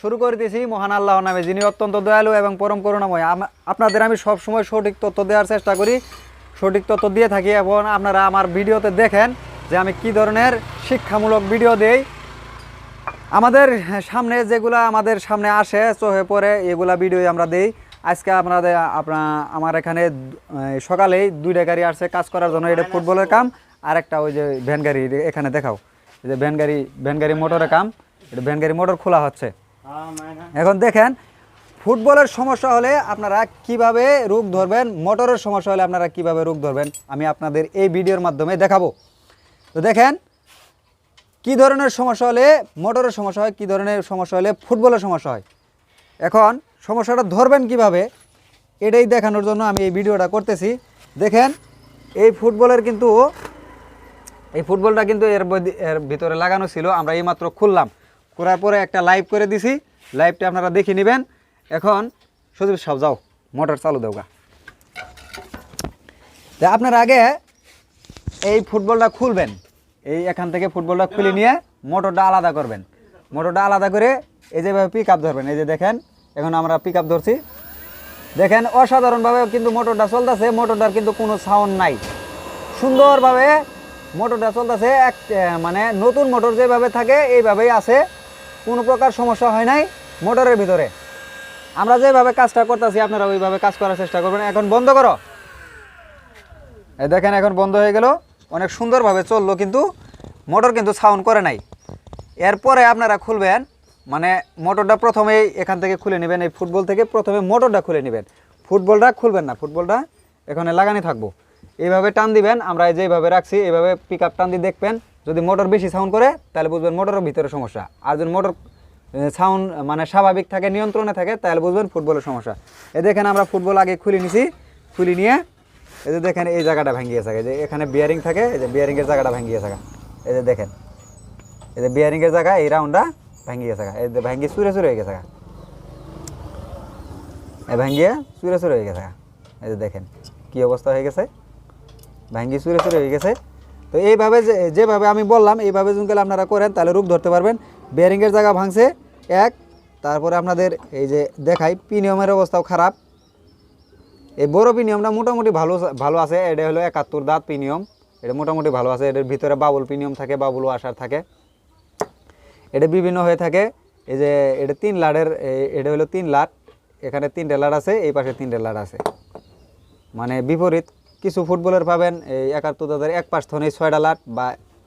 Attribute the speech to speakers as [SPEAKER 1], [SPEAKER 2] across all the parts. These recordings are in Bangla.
[SPEAKER 1] শুরু করে দিয়েছি, মহান আল্লাহ নামে, যিনি অত্যন্ত দয়ালু এবং পরম করুণাময়। আপনাদের আমি সব সময় সঠিক তথ্য দেওয়ার চেষ্টা করি, সঠিক তথ্য দিয়ে থাকি এবং আপনারা আমার ভিডিওতে দেখেন যে আমি কি ধরনের শিক্ষামূলক ভিডিও দেই। আমাদের সামনে যেগুলা আমাদের সামনে আসে, চোখে পড়ে, এগুলা ভিডিও আমরা দেই। আজকে আপনাদের আপনার আমার এখানে সকালেই দুইটা গাড়ি আসছে কাজ করার জন্য, এটা ফুটবলের কাম। আর একটা ওই যে ভ্যান গাড়ি, এখানে দেখাও যে ভ্যান গাড়ি ভ্যান গাড়ি মোটরের কাম, এটা ভ্যান গাড়ি মোটর খোলা হচ্ছে। এখন দেখেন, ফুটবলের সমস্যা হলে আপনারা কীভাবে রোগ ধরবেন, মোটরের সমস্যা হলে আপনারা কীভাবে রোগ ধরবেন, আমি আপনাদের এই ভিডিওর মাধ্যমে দেখাবো। তো দেখেন, কি ধরনের সমস্যা হলে মোটরের সমস্যা হয়, কি ধরনের সমস্যা হলে ফুটবলের সমস্যা হয়? এখন সমস্যাটা ধরবেন কীভাবে, এটাই দেখানোর জন্য আমি এই ভিডিওটা করতেছি। দেখেন, এই ফুটবলের কিন্তু, এই ফুটবলটা কিন্তু এর এর ভিতরে লাগানো ছিল, আমরা এইমাত্র খুললাম। করার পরে একটা লাইভ করে দিছি। লাইভটা আপনারা দেখে নেবেন। এখন সজীব সব যাও, মোটর চালু দেও গা। তা আপনার আগে এই ফুটবলটা খুলবেন। এই এখান থেকে ফুটবলটা খুলে নিয়ে মোটরটা আলাদা করবেন। মোটরটা আলাদা করে এই যেভাবে পিক আপ ধরবেন। এই যে দেখেন, এখন আমরা পিক আপ ধরছি। দেখেন, অসাধারণভাবে কিন্তু মোটরটা চলতেছে। মোটরটার কিন্তু কোনো সাউন্ড নাই। সুন্দরভাবে মোটরটা চলতেছে। এক মানে নতুন মোটর যেভাবে থাকে, এইভাবেই আছে। কোনো প্রকার সমস্যা হয় নাই মোটরের ভিতরে। আমরা যেভাবে কাজটা করতেছি, আপনারা ওইভাবে কাজ করার চেষ্টা করবেন। এখন বন্ধ করো। এই দেখেন, এখন বন্ধ হয়ে গেল। অনেক সুন্দরভাবে চলল, কিন্তু মোটর কিন্তু সাউন্ড করে নাই। এরপরে আপনারা খুলবেন মানে মোটরটা প্রথমেই এখান থেকে খুলে নেবেন, এই ফুটবল থেকে প্রথমে মোটরটা খুলে নেবেন। ফুটবলটা খুলবেন না, ফুটবলটা এখানে লাগানি থাকব। এইভাবে টান দিবেন, আমরা যেভাবে রাখছি, এইভাবে পিক টান দিয়ে দেখবেন যদি মোটর বেশি সাউন্ড করে, তাহলে বুঝবেন মোটরের ভিতরে সমস্যা আর যদি মোটর সাউন্ড মানে স্বাভাবিক থাকে, নিয়ন্ত্রণে থাকে, তাহলে বুঝবেন ফুটবলের সমস্যা এ দেখেন আমরা ফুটবল আগে খুলে নিছি, খুলে নিয়ে, এই যে দেখেন এই জায়গাটা ভাঙিয়ে থাকে যে এখানে বিয়ারিং থাকে, এই যে বিয়ারিংয়ের জায়গাটা ভাঙিয়ে থাকা এই যে দেখেন, এই যে বিয়ারিংয়ের জায়গা, এই রাউন্ডটা ভাঙিয়ে থাকে, এই যে ভাঙিয়ে চুরে চুরে হয়ে গেছে। এই ভাঙিয়ে চুরে চুরে হয়ে গেছে। এই যে দেখেন কি অবস্থা হয়ে গেছে ভাঙ্গি চুরে চুরে হয়ে গেছে তো এইভাবে যে যেভাবে আমি বললাম, এইভাবে যদি আপনারা করেন, তাহলে রূপ ধরতে পারবেন। বেয়ারিংয়ের জায়গা ভাঙছে, এক। তারপরে আপনাদের এই যে দেখাই, পিনিয়মের অবস্থাও খারাপ। এই বড় পিনিয়মটা মোটামুটি ভালো ভালো আছে, এটা হলো একাত্তর দাঁত পিনিয়ম। এটা মোটামুটি ভালো আছে, এটার ভিতরে বাবুল পিনিয়ম থাকে, বাবুল আসার থাকে। এটা বিভিন্ন হয়ে থাকে। এই যে এটা তিন লাটের এ- এটা হলো তিন লাট এখানে তিনটে লাট আছে, এই পাশে তিনটে লাট আছে। মানে বিপরীত। কিছু ফুটবলের পাবেন, এই একাত্তর এক পাশ থনে ছয়টা লাট বা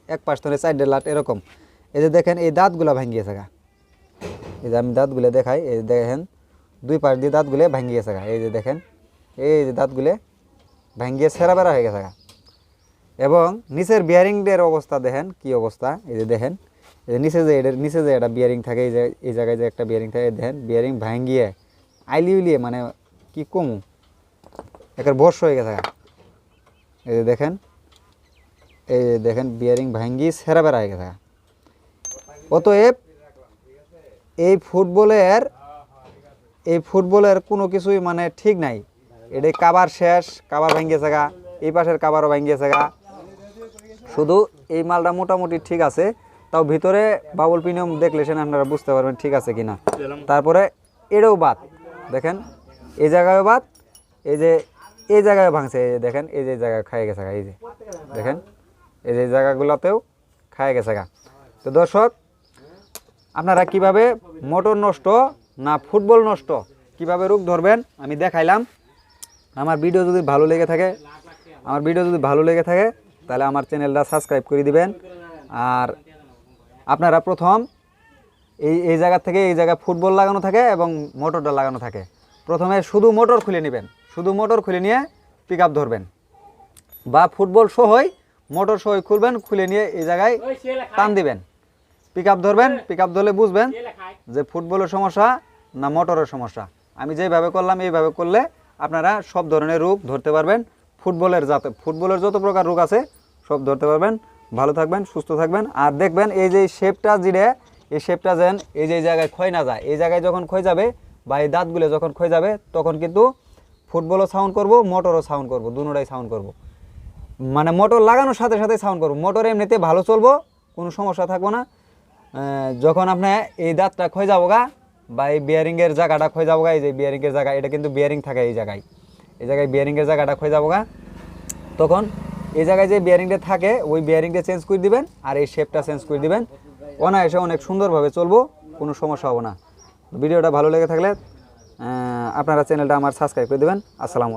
[SPEAKER 1] এক পাশ থনে চারটে লাট, এরকম। এই যে দেখেন, এই দাঁতগুলো ভাঙিয়ে থাকা এই যে আমি দাঁতগুলো দেখাই, এই যে দেখেন, দুই পাশ দিয়ে দাঁতগুলো ভাঙিয়ে থাকা এই যে দেখেন, এই যে দাঁতগুলো ভাঙিয়ে সেরা বেড়া হয়ে গেছে। এবং নিচের বিয়ারিংয়ের অবস্থা দেখেন, কি অবস্থা? এই যে দেখেন, এই যে নিচে যে এটার নিচে যে একটা বিয়ারিং থাকে, এই যে, এই জায়গায় যে একটা বিয়ারিং থাকে দেখেন বিয়ারিং ভাঙ্গিয়ে, আইলি উলিয়ে মানে কি কমু? একের বর্ষ হয়ে গেছে। এই যে দেখেন, এই যে দেখেন বিয়ারিং ভাঙ্গি সেরা বেড়া হয়ে গেছে। অতএব এই ফুটবলের এই ফুটবলের কোনো কিছুই মানে ঠিক নাই। এটা কাবার শেষ, কাবার ভাঙ্গিয়ে থাকা এই পাশের কাবারও ভাঙ্গিয়ে থাকা শুধু এই মালটা মোটামুটি ঠিক আছে, তাও ভিতরে বাবুল পিনিয়ম দেখলে সেখানে আপনারা বুঝতে পারবেন ঠিক আছে কিনা। তারপরে এটাও বাদ, দেখেন, এই জায়গায় বাদ, এই যে এই জায়গায় ভাঙছে, এই দেখেন, এই যে জায়গায় খাই গেছে এই যে দেখেন, এই যে জায়গাগুলোতেও খাই গেছে গা। তো দর্শক, আপনারা কীভাবে মোটর নষ্ট না ফুটবল নষ্ট, কীভাবে রোগ ধরবেন, আমি দেখাইলাম। আমার ভিডিও যদি ভালো লেগে থাকে, আমার ভিডিও যদি ভালো লেগে থাকে, তাহলে আমার চ্যানেলটা সাবস্ক্রাইব করে দিবেন। আর আপনারা প্রথম এই এই জায়গা থেকে এই জায়গায় ফুটবল লাগানো থাকে এবং মোটরটা লাগানো থাকে। প্রথমে শুধু মোটর খুলে নেবেন। শুধু মোটর খুলে নিয়ে পিক আপ ধরবেন বা ফুটবল সহই মোটর সহই খুলবেন খুলে নিয়ে এই জায়গায় টান দিবেন। পিক আপ ধরবেন পিক আপ ধরলে বুঝবেন যে ফুটবলের সমস্যা না মোটরের সমস্যা। আমি যেভাবে করলাম এইভাবে করলে আপনারা সব ধরনের রোগ ধরতে পারবেন। ফুটবলের যাতে ফুটবলের যত প্রকার রোগ আছে সব ধরতে পারবেন। ভালো থাকবেন সুস্থ থাকবেন। আর দেখবেন এই যে শেপটা জিরে এই শেপটা যেন এই যে জায়গায় ক্ষয় না যায় এই জায়গায় যখন ক্ষয় যাবে বা এই দাঁতগুলো যখন ক্ষয় যাবে তখন কিন্তু ফুটবলও সাউন্ড করব, মোটরও সাউন্ড করব দুটোটাই সাউন্ড করব। মানে মোটর লাগানোর সাথে সাথে সাউন্ড করব। মোটর এমনিতে ভালো চলবো, কোনো সমস্যা থাকব না। যখন আপনি এই দাঁতটা ক্ষয় যাব গা, বা এই বিয়ারিংয়ের জায়গাটা ক্ষয়ে যাব গা, এই যে বিয়ারিংয়ের জায়গা, এটা কিন্তু বিয়ারিং থাকে এই জায়গায়। এই জায়গায় বিয়ারিংয়ের জায়গাটা ক্ষয়ে যাব গা, তখন এই জায়গায় যে বিয়ারিংটা থাকে, ওই বিয়ারিংটা চেঞ্জ করে দিবেন, আর এই শেপটা চেঞ্জ করে দিবেন। অনায়াসে অনেক সুন্দরভাবে চলবো, কোনো সমস্যা হবে না। ভিডিওটা ভালো লেগে থাকলে আপনারা চ্যানেলটা আমার সাবস্ক্রাইব করে দেবেন। আসসালামু